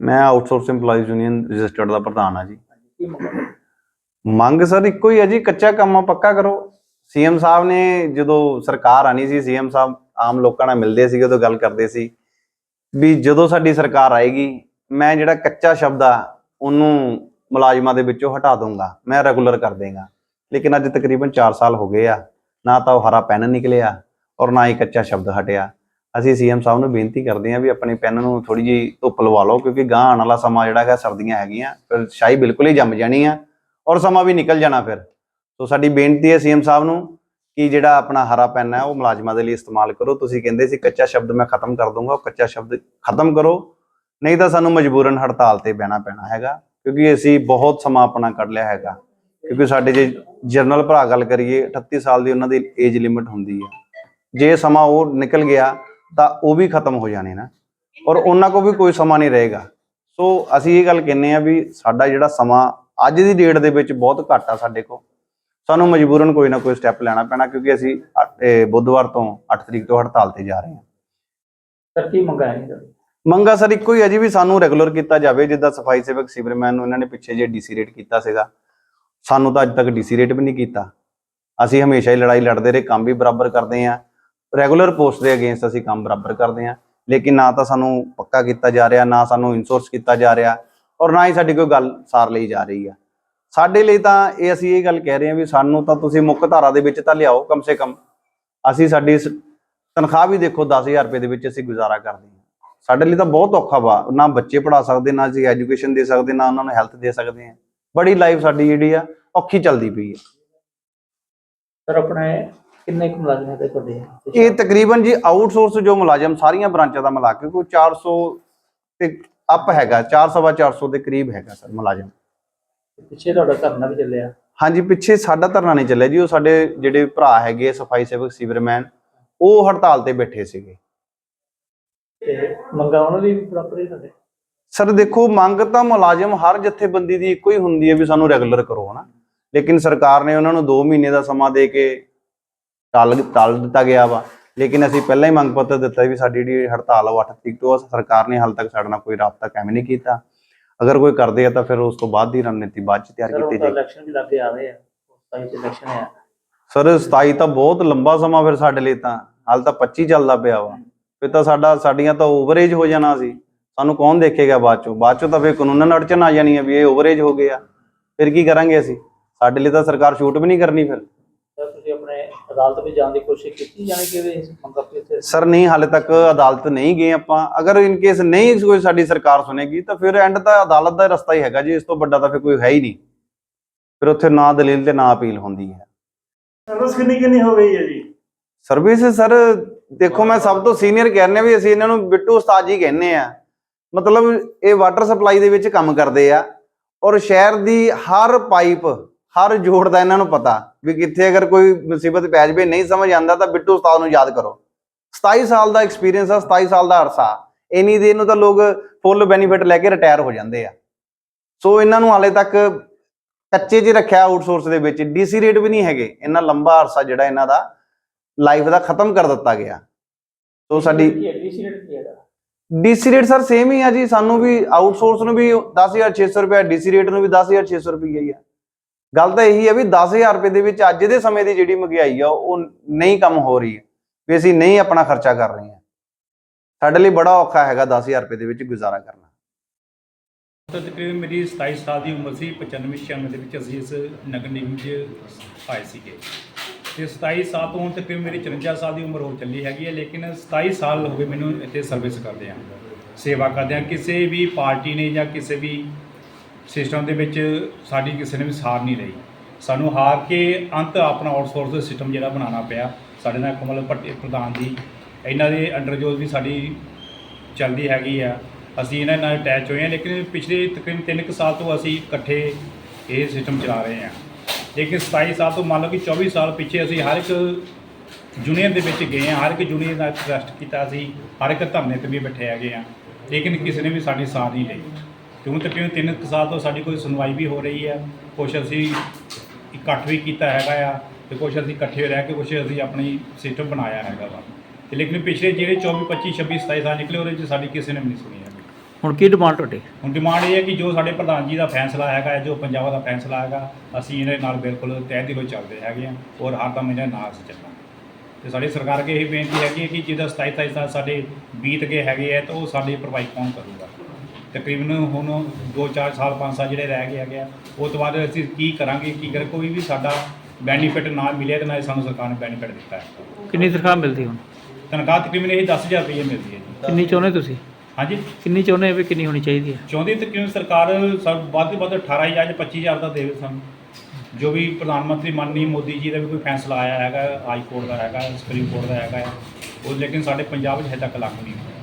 ਮੈਂ outsource EMPLOYEES union registered ਦਾ ਪ੍ਰਧਾਨ ਆ ਜੀ। ਮੰਗ ਸਰ ਇੱਕੋ ਹੀ ਹੈ ਜੀ, ਕੱਚਾ ਕੰਮ ਪੱਕਾ ਕਰੋ। ਸੀਐਮ ਸਾਹਿਬ ਨੇ ਜਦੋਂ ਸਰਕਾਰ ਆਣੀ ਸੀ ਸੀਐਮ ਸਾਹਿਬ ਆਮ ਲੋਕਾਂ ਨਾਲ ਮਿਲਦੇ ਸੀਗੇ, ਉਦੋਂ ਗੱਲ ਕਰਦੇ ਸੀ ਵੀ ਜਦੋਂ ਸਾਡੀ ਸਰਕਾਰ ਆਏਗੀ, ਮੈਂ ਜਿਹੜਾ ਕੱਚਾ ਸ਼ਬਦ ਆ, ਉਹਨੂੰ ਮੁਲਾਜ਼ਮਾਂ ਦੇ ਵਿੱਚੋਂ ਹਟਾ ਦੂੰਗਾ ਮੈਂ ਰੈਗੂਲਰ ਕਰ ਦੇਗਾ। ਲੇਕਿਨ ਅੱਜ ਤਕਰੀਬਨ 4 ਸਾਲ ਹੋ ਗਏ ਆ, ਨਾ ਤਾਂ ਉਹ ਹਰਾ ਪੈਨ ਨਿਕਲਿਆ ਔਰ ਨਾ ਹੀ ਕੱਚਾ ਸ਼ਬਦ ਹਟਿਆ। ਅਸੀਂ ਸੀਐਮ ਸਾਹਿਬ ਨੂੰ ਬੇਨਤੀ ਕਰਦੇ ਹਾਂ ਵੀ ਆਪਣੇ ਪੈਨ ਨੂੰ ਥੋੜੀ ਜਿਹੀ ਧੁੱਪ ਲਵਾ ਲਓ, ਕਿਉਂਕਿ ਗਾਂ ਆਉਣ ਵਾਲਾ ਸਮਾਂ ਜਿਹੜਾ ਹੈ ਸਰਦੀਆਂ ਹੈਗੀਆਂ, ਫਿਰ ਸ਼ਾਈ ਬਿਲਕੁਲ ਹੀ ਜੰਮ ਜਾਣੀ ਆ ਔਰ ਸਮਾਂ ਵੀ ਨਿਕਲ ਜਾਣਾ ਫਿਰ। ਸੋ ਸਾਡੀ ਬੇਨਤੀ ਹੈ ਸੀਐਮ ਸਾਹਿਬ ਨੂੰ ਕਿ ਜਿਹੜਾ ਆਪਣਾ ਹਰਾ ਪੈਨ ਹੈ ਉਹ ਮੁਲਾਜ਼ਮਾਂ ਦੇ ਲਈ ਇਸਤੇਮਾਲ ਕਰੋ। ਤੁਸੀਂ ਕਹਿੰਦੇ ਸੀ ਕੱਚਾ ਸ਼ਬਦ ਮੈਂ ਖਤਮ ਕਰ ਦੂੰਗਾ, ਉਹ ਕੱਚਾ ਸ਼ਬਦ ਖਤਮ ਕਰੋ। ਨਹੀਂ ਤਾਂ ਸਾਨੂੰ ਮਜਬੂਰਨ ਹੜਤਾਲ ਤੇ ਬਹਿਣਾ ਪੈਣਾ ਹੈਗਾ, ਕਿਉਂਕਿ ਅਸੀਂ ਬਹੁਤ ਸਮਾਂ ਆਪਣਾ ਕੱਢ ਲਿਆ ਹੈਗਾ। ਕਿਉਂਕਿ ਸਾਡੇ ਜੇ ਜਰਨਲ ਭਰਾ ਗੱਲ ਕਰੀਏ 38 ਸਾਲ ਦੀ ਉਹਨਾਂ ਦੀ ਏਜ ਲਿਮਿਟ ਹੁੰਦੀ ਹੈ। ਜੇ ਸਮਾਂ ਉਹ ਨਿਕਲ ਗਿਆ ਤਾਂ ਉਹ ਵੀ ਖਤਮ ਹੋ ਜਾਣੇ ਨਾ। ਔਰ ਉਹਨਾਂ ਕੋ ਵੀ ਕੋਈ ਸਮਾਂ ਨਹੀਂ ਰਹੇਗਾ। ਸੋ ਅਸੀਂ ਇਹ ਗੱਲ ਕਹਿੰਨੇ ਆ ਵੀ ਸਾਡਾ ਜਿਹੜਾ ਸਮਾਂ ਅੱਜ ਦੀ ਡੇਟ ਦੇ ਵਿੱਚ ਬਹੁਤ ਘੱਟ ਆ ਸਾਡੇ ਕੋਲ। ਸਾਨੂੰ ਮਜਬੂਰਨ ਕੋਈ ਨਾ ਕੋਈ ਸਟੈਪ ਲੈਣਾ ਪੈਣਾ ਕਿਉਂਕਿ ਅਸੀਂ ਬੁੱਧਵਾਰ ਤੋਂ 8 ਤਰੀਕ ਤੋਂ ਹੜਤਾਲ ਤੇ ਜਾ ਰਹੇ ਹਾਂ। ਸਰ ਕੀ ਮੰਗਾ ਹੈ ਤੁਹਾਡੀ ਮੰਗਾ ਸਰ ਇੱਕੋ ਹੀ ਹੈ ਜੀ ਵੀ ਸਾਨੂੰ ਰੈਗੂਲਰ ਕੀਤਾ ਜਾਵੇ। ਜਿੱਦਾਂ ਸਫ਼ਾਈ ਸੇਵਕ ਸੀਵਰਮੈਨ ਨੂੰ ਇਹਨਾਂ ਨੇ ਪਿੱਛੇ ਜੇ ਡੀਸੀ ਰੇਟ ਕੀਤਾ ਸੀਗਾ। ਸਾਨੂੰ ਤਾਂ ਅੱਜ ਤੱਕ ਡੀਸੀ ਰੇਟ ਵੀ ਨਹੀਂ ਕੀਤਾ। ਅਸੀਂ ਹਮੇਸ਼ਾ ਹੀ ਲੜਾਈ ਲੜਦੇ ਰਹੇ ਕੰਮ ਵੀ ਬਰਾਬਰ ਕਰਦੇ ਆਂ ਰੈਗੂਲਰ ਪੋਸਟ ਦੇ ਅਗੇਂਸਟ ਅਸੀਂ ਕੰਮ ਬਰਾਬਰ ਕਰਦੇ ਹਾਂ। ਲੇਕਿਨ ਨਾ ਤਾਂ ਸਾਨੂੰ ਪੱਕਾ ਕੀਤਾ ਜਾ ਰਿਹਾ, ਨਾ ਸਾਨੂੰ ਇਨਸੋਰਸ ਕੀਤਾ ਜਾ ਰਿਹਾ ਔਰ ਨਾ ਹੀ ਸਾਡੀ ਕੋਈ ਗੱਲ ਸਾਰ ਲਈ ਜਾ ਰਹੀ ਆ। ਸਾਡੇ ਲਈ ਤਾਂ ਇਹ ਅਸੀਂ ਇਹ ਗੱਲ ਕਹਿ ਰਹੇ ਹਾਂ ਵੀ ਸਾਨੂੰ ਤਾਂ ਤੁਸੀਂ ਮੁੱਖ ਧਾਰਾ ਦੇ ਵਿੱਚ ਤਾਂ ਲਿਆਓ ਕਮ ਸੇ ਕਮ। ਅਸੀਂ ਸਾਡੀ ਇਸ ਤਨਖਾਹ ਵੀ ਦੇਖੋ 10000 ਰੁਪਏ ਦੇ ਵਿੱਚ ਅਸੀਂ ਗੁਜ਼ਾਰਾ ਕਰਦੇ ਹਾਂ। ਸਾਡੇ ਲਈ ਤਾਂ ਬਹੁਤ ਔਖਾ ਵਾ, ਨਾ ਬੱਚੇ ਪੜਾ ਸਕਦੇ, ਨਾ ਅਸੀਂ ਐਜੂਕੇਸ਼ਨ ਦੇ ਸਕਦੇ, ਨਾ ਉਹਨਾਂ ਨੂੰ ਹੈਲਥ ਦੇ ਸਕਦੇ ਹਾਂ। ਬੜੀ ਲਾਈਫ ਸਾਡੀ ਜਿਹੜੀ ਆ, ਔਖੀ ਚੱਲਦੀ ਪਈ ਹੈ ਸਰ ਆਪਣੇ ਕਿੰਨੇ ਕੁ ਮੁਲਾਜ਼ਮ ਹੈ ਤੁਹਾਡੇ? ਇਹ ਤਕਰੀਬਨ ਜੀ ਆਊਟਸੋਰਸ ਜੋ ਮੁਲਾਜ਼ਮ ਸਾਰੀਆਂ ਬ੍ਰਾਂਚਾਂ ਦਾ ਮਿਲਾ ਕੇ ਕੋਈ 400 ਤੇ ਅਪ ਹੈਗਾ 400 400 ਦੇ ਕਰੀਬ ਹੈਗਾ ਸਰ ਮੁਲਾਜ਼ਮ। ਪਿੱਛੇ ਤੁਹਾਡਾ ਧਰਨਾ ਵੀ ਚੱਲਿਆ। ਹਾਂਜੀ ਪਿੱਛੇ ਸਾਡਾ ਧਰਨਾ ਨਹੀਂ ਚੱਲਿਆ ਜੀ ਉਹ ਸਾਡੇ ਜਿਹੜੇ ਭਰਾ ਹੈਗੇ ਸਫ਼ਾਈ ਸੇਵਕ ਸੀਵਰਮੈਨ ਉਹ ਹੜਤਾਲ ਤੇ ਬੈਠੇ ਸੀਗੇ। ਤੇ ਮੰਗਾ ਉਹਨਾਂ ਦੀ ਵੀ ਬਰਾਬਰ ਹੀ ਤੁਹਾਡੇ? ਸਰ ਦੇਖੋ ਮੰਗ ਤਾਂ ਮੁਲਾਜ਼ਮ ਹਰ ਜਥੇਬੰਦੀ ਦੀ ਇੱਕੋ ਹੀ ਹੁੰਦੀ ਹੈ ਵੀ ਸਾਨੂੰ ਰੈਗੂਲਰ ਕਰੋ ਹਨਾ। ਲੇਕਿਨ ਸਰਕਾਰ ਨੇ ਉਹਨਾਂ ਨੂੰ 2 ਮਹੀਨੇ ਦਾ ਸਮਾਂ ਦੇ ਕੇ ਟਾਲ ਟਾਲ ਦਿੱਤਾ ਗਿਆ ਵਾ। ਲੇਕਿਨ ਅਸੀਂ ਪਹਿਲਾਂ ਹੀ ਮੰਗ ਪੱਤਰ ਦਿੱਤਾ ਵੀ ਸਾਡੀ ਜਿਹੜੀ ਹੜਤਾਲ ਆ ਉਹ 8 ਤਰੀਕ ਤੋਂ ਆ ਸਰਕਾਰ ਨੇ ਹਾਲ ਤੱਕ ਸਾਡੇ ਨਾਲ ਕੋਈ ਰਾਬਤਾ ਕਾਇਮ ਨਹੀਂ ਕੀਤਾ। ਅਗਰ ਕੋਈ ਕਰਦੇ ਆ ਤਾਂ ਫਿਰ ਉਸ ਤੋਂ ਬਾਅਦ ਦੀ ਰਣਨੀਤੀ ਬਾਅਦ ਚ ਤਿਆਰ ਕੀਤੀ ਜਾਏਗੀ। ਇਲੈਕਸ਼ਨ ਵੀ ਲੱਗੇ ਆ ਰਹੇ ਆ। ਉਸ ਟਾਈਮ ਤੇ ਇਲੈਕਸ਼ਨ ਆ। ਸਰ 27 ਤਾਂ ਬਹੁਤ ਲੰਬਾ ਸਮਾਂ ਫਿਰ ਸਾਡੇ ਲਈ ਤਾਂ। ਹਾਲ ਤਾਂ 25 ਚੱਲਦਾ ਪਿਆ ਵਾ। ਫਿਰ ਤਾਂ ਸਾਡਾ ਸਾਡੀਆਂ ਤਾਂ ਓਵਰੇਜ ਹੋ ਜਾਣਾ ਸੀ। ਸਾਨੂੰ ਕੌਣ ਦੇਖੇਗਾ ਬਾਅਦ ਚੋਂ? ਬਾਅਦ ਚੋਂ ਤਾਂ ਫਿਰ ਕਾਨੂੰਨ ਅੜਚਨ ਆ ਜਾਣੀ ਹੈ ਵੀ ਇਹ ਓਵਰੇਜ ਹੋ ਗਿਆ ਫਿਰ ਕੀ ਕਰਾਂਗੇ ਅਸੀਂ? ਸਾਡੇ ਲਈ ਤਾਂ ਸਰਕਾਰ ਛੂਟ ਵੀ ਨਹੀਂ ਕਰਨੀ ਫਿਰ। ਅਦਾਲਤ ਵਿੱਚ ਜਾਣ ਦੀ ਕੋਸ਼ਿਸ਼ ਕੀਤੀ ਜਾਣੀ ਕਿ ਇਸ ਮੰਗਾ ਤੇ ਇੱਥੇ ਸਰ ਨਹੀਂ ਹਾਲੇ ਤੱਕ ਅਦਾਲਤ ਨਹੀਂ ਗਏ ਆਪਾਂ। ਅਗਰ ਇਨ ਕੇਸ ਨਹੀਂ ਕੋਈ ਸਾਡੀ ਸਰਕਾਰ ਸੁਣੇਗੀ ਤਾਂ ਫਿਰ ਐਂਡ ਤਾਂ ਅਦਾਲਤ ਦਾ ਰਸਤਾ ਹੀ ਹੈਗਾ ਜੀ। ਇਸ ਤੋਂ ਵੱਡਾ ਤਾਂ ਫਿਰ ਕੋਈ ਹੈ ਹੀ ਨਹੀਂ। ਫਿਰ ਉੱਥੇ ਨਾ ਦਲੀਲ ਤੇ ਨਾ ਅਪੀਲ ਹੁੰਦੀ ਹੈ। ਸਰਵਿਸ ਕਿੰਨੀ ਕਿੰਨੀ ਹੋ ਗਈ ਹੈ ਜੀ? ਸਰਵਿਸ ਸਰ ਦੇਖੋ ਮੈਂ ਸਭ ਤੋਂ ਸੀਨੀਅਰ ਕਹਿੰਨੇ ਵੀ ਅਸੀਂ ਇਹਨਾਂ ਨੂੰ ਬਿੱਟੂ ਉਸਤਾਦ ਜੀ ਕਹਿੰਨੇ ਆ। ਮਤਲਬ ਇਹ ਵਾਟਰ ਸਪਲਾਈ ਦੇ ਵਿੱਚ ਕੰਮ ਕਰਦੇ ਆ। ਔਰ ਸ਼ਹਿਰ ਦੀ ਹਰ ਪਾਈਪ ਹਰ ਜੋੜ ਦਾ ਇਹਨਾਂ ਨੂੰ ਪਤਾ ਵੀ ਕਿੱਥੇ ਅਗਰ ਕੋਈ ਮੁਸੀਬਤ ਪੈ ਜਾਵੇ ਨਹੀਂ ਸਮਝ ਆਂਦਾ ਤਾਂ ਬਿੱਟੂ ਉਸਤਾਦ ਨੂੰ ਯਾਦ ਕਰੋ। 27 ਸਾਲ ਦਾ ਐਕਸਪੀਰੀਅੰਸ ਆ 27 ਸਾਲ ਦਾ ਅਰਸਾ। ਇੰਨੀ ਦੇਰ ਨੂੰ ਤਾਂ ਲੋਕ ਫੁੱਲ ਬੈਨੀਫਿਟ ਲੈ ਕੇ ਰਿਟਾਇਰ ਹੋ ਜਾਂਦੇ ਆ। ਸੋ ਇਹਨਾਂ ਨੂੰ ਹਾਲੇ ਤੱਕ ਕੱਚੇ 'ਚ ਰੱਖਿਆ ਆਊਟਸੋਰਸ ਦੇ ਵਿੱਚ ਡੀਸੀ ਰੇਟ ਵੀ ਨਹੀਂ ਹੈਗੇ। ਇੰਨਾ ਲੰਬਾ ਅਰਸਾ ਜਿਹੜਾ ਇਹਨਾਂ ਦਾ ਲਾਈਫ ਦਾ ਖਤਮ ਕਰ ਦਿੱਤਾ ਗਿਆ। ਸੋ ਸਾਡੀ ਕੀ ਐਡੀਸੀ ਰੇਟ ਕੀ ਹੈਗਾ ਡੀਸੀ ਰੇਟ ਸਰ ਸੇਮ ਹੀ ਆ ਜੀ ਸਾਨੂੰ ਵੀ ਆਊਟਸੋਰਸ ਨੂੰ ਵੀ 10600 ਰੁਪਏ ਡੀਸੀ ਰੇਟ ਨੂੰ ਵੀ 10600 ਰੁਪਏ ਹੀ ਆ। ਗੱਲ ਤਾਂ ਇਹੀ ਹੈ ਵੀ 10000 ਰੁਪਏ ਦੇ ਵਿੱਚ ਅੱਜ ਦੇ ਸਮੇਂ ਦੀ ਜਿਹੜੀ ਮਹਿੰਗਾਈ ਆ, ਉਹ ਨਹੀਂ ਕੰਮ ਹੋ ਰਹੀ ਹੈ, ਵੀ ਅਸੀਂ ਨਹੀਂ ਆਪਣਾ ਖਰਚਾ ਕਰ ਰਹੇ ਹਾਂ। ਸਾਡੇ ਲਈ ਬੜਾ ਔਖਾ ਹੈਗਾ 10000 ਰੁਪਏ ਦੇ ਵਿੱਚ ਗੁਜ਼ਾਰਾ ਕਰਨਾ। ਤਾਂ ਤਕਰੀਬਨ ਮੇਰੀ 27 ਸਾਲ ਦੀ ਉਮਰ ਸੀ 95 96 ਦੇ ਵਿੱਚ ਅਸੀਂ ਇਸ ਨਗਰ ਨਿਗਮ 'ਚ ਆਏ ਸੀਗੇ। ਤੇ 27 ਸਾਲ ਤੋਂ ਹੁਣ ਤਕਰੀਬਨ ਮੇਰੀ 54 ਸਾਲ ਦੀ ਉਮਰ ਹੋ ਚੱਲੀ ਹੈਗੀ ਹੈ, ਲੇਕਿਨ 27 ਸਾਲ ਹੋ ਗਏ ਮੈਨੂੰ ਇੱਥੇ ਸਰਵਿਸ ਕਰਦੇ ਆ ਸੇਵਾ ਕਰਦੇ ਆ ਕਿਸੇ ਵੀ ਪਾਰਟੀ ਨੇ ਜਾਂ ਕਿਸੇ ਵੀ ਸਿਸਟਮ ਦੇ ਵਿੱਚ ਸਾਡੀ ਕਿਸੇ ਨੇ ਵੀ ਸਾਰ ਨਹੀਂ ਲਈ। ਸਾਨੂੰ ਹਾਰ ਕੇ ਅੰਤ ਆਪਣਾ ਆਊਟਸੋਰਸ ਸਿਸਟਮ ਜਿਹੜਾ ਬਣਾਉਣਾ ਪਿਆ। ਸਾਡੇ ਨਾਲ ਕਮਲ ਭੱਟੀ ਪ੍ਰਧਾਨ ਜੀ, ਇਹਨਾਂ ਦੇ ਅੰਡਰ ਜੋ ਵੀ ਸਾਡੀ ਚੱਲਦੀ ਹੈਗੀ ਆ, ਅਸੀਂ ਇਹਨਾਂ ਨਾਲ ਅਟੈਚ ਹੋਏ ਹਾਂ ਲੇਕਿਨ ਪਿਛਲੇ ਤਕਰੀਬਨ 3 ਕੁ ਸਾਲ ਤੋਂ ਅਸੀਂ ਇਕੱਠੇ ਇਹ ਸਿਸਟਮ ਚਲਾ ਰਹੇ ਹਾਂ ਲੇਕਿਨ 27 ਸਾਲ ਤੋਂ ਮੰਨ ਲਓ ਕਿ 24 ਸਾਲ ਪਿੱਛੇ ਅਸੀਂ ਹਰ ਇੱਕ ਯੂਨੀਅਨ ਦੇ ਵਿੱਚ ਗਏ ਹਾਂ ਹਰ ਇੱਕ ਯੂਨੀਅਨ ਦਾ ਟਰਸਟ ਕੀਤਾ ਸੀ, ਹਰ ਇੱਕ ਧਰਨੇ ਤੇ ਵੀ ਬੈਠੇ ਹੈਗੇ ਆ। ਲੇਕਿਨ ਕਿਸੇ ਨੇ ਵੀ ਸਾਡੀ ਸਾਥ ਨਹੀਂ ਲਈ। ਤੇ ਹੁਣ ਤਕਰੀਬਨ 3 ਕੁ ਸਾਲ ਤੋਂ ਸਾਡੀ ਕੋਈ ਸੁਣਵਾਈ ਵੀ ਹੋ ਰਹੀ ਹੈ ਕੁਛ ਅਸੀਂ ਇਕੱਠ ਵੀ ਕੀਤਾ ਹੈਗਾ ਆ ਤੇ ਕੁਛ ਅਸੀਂ ਇਕੱਠੇ ਰਹਿ ਕੇ ਕੁਛ ਅਸੀਂ ਆਪਣੀ ਸਿਸਟਮ ਬਣਾਇਆ ਹੈਗਾ ਵਾ। ਤੇ ਲੇਕਿਨ ਪਿਛਲੇ ਜਿਹੜੇ 24 25 26 27 ਸਾਲ ਨਿਕਲੇ ਉਹਦੇ ਵਿੱਚ ਸਾਡੀ ਕਿਸੇ ਨੇ ਵੀ ਨਹੀਂ ਸੁਣੀ ਹੈਗੀ। ਹੁਣ ਕੀ ਡਿਮਾਂਡ ਤੁਹਾਡੀ? ਹੁਣ ਡਿਮਾਂਡ ਇਹ ਹੈ ਕਿ ਜੋ ਸਾਡੇ ਪ੍ਰਧਾਨ ਜੀ ਦਾ ਫੈਸਲਾ ਹੈਗਾ ਹੈ, ਜੋ ਪੰਜਾਬ ਦਾ ਫੈਸਲਾ ਹੈਗਾ ਅਸੀਂ ਇਹਦੇ ਨਾਲ ਬਿਲਕੁਲ ਤਹਿ ਦਿਲੋਂ ਚੱਲਦੇ ਹੈਗੇ ਹਾਂ ਔਰ ਹਰਦਮ ਇਹਦੇ ਨਾਲ ਅਸੀਂ ਚੱਲਾਂਗੇ। ਤੇ ਸਾਡੀ ਸਰਕਾਰ ਅੱਗੇ ਇਹ ਬੇਨਤੀ ਹੈਗੀ ਹੈ ਕਿ ਜਿਹਦਾ 27 27 ਸਾਲ ਸਾਡੇ ਬੀਤ ਗਏ ਹੈਗੇ ਆ ਤਾਂ ਉਹ ਸਾਡੀ ਭਰਪਾਈ ਕੌਣ ਕਰੂਗਾ? ਤਕਰੀਬਨ ਹੁਣ 2-4 ਸਾਲ 5 ਸਾਲ ਜਿਹੜੇ ਰਹਿ ਗਏ ਹੈਗੇ ਆ ਉਹ ਤੋਂ ਬਾਅਦ ਅਸੀਂ ਕੀ ਕਰਾਂਗੇ ਕੀ ਕਰ ਕੋਈ ਵੀ ਸਾਡਾ ਬੈਨੀਫਿਟ ਨਾ ਮਿਲਿਆ ਤੇ ਨਾ ਹੀ ਸਾਨੂੰ ਸਰਕਾਰ ਨੇ ਬੈਨੀਫਿਟ ਦਿੱਤਾ ਹੈ। ਕਿੰਨੀ ਤਨਖਾਹ ਮਿਲਦੀ ਹੁਣ? ਤਨਖਾਹ ਤਕਰੀਬਨ ਇਹ 10000 ਰੁਪਏ ਮਿਲਦੀ ਹੈ ਜੀ। ਕਿੰਨੀ ਚਾਹੁੰਦੇ ਤੁਸੀਂ? ਹਾਂਜੀ। ਕਿੰਨੀ ਚਾਹੁੰਦੇ ਵੀ ਕਿੰਨੀ ਹੋਣੀ ਚਾਹੀਦੀ ਹੈ? ਚਾਹੁੰਦੀ ਤੇ ਕਿਉਂ ਸਰਕਾਰ ਸਭ ਵੱਧ ਤੋਂ ਵੱਧ 18000 ਜਾਂ 25000 ਦਾ ਦੇਵੇ ਸਾਨੂੰ। ਜੋ ਵੀ ਪ੍ਰਧਾਨ ਮੰਤਰੀ ਮਾਨਨੀ ਮੋਦੀ ਜੀ ਦਾ ਵੀ ਕੋਈ ਫੈਸਲਾ ਆਇਆ ਹੈਗਾ ਹਾਈ ਕੋਰਟ ਦਾ ਹੈਗਾ ਸੁਪਰੀਮ ਕੋਰਟ ਦਾ ਹੈਗਾ ਹੈ, ਉਹ ਲੇਕਿਨ ਸਾਡੇ ਪੰਜਾਬ 'ਚ ਹਜੇ ਤੱਕ ਲਾਗੂ ਨਹੀਂ ਹੋਇਆ।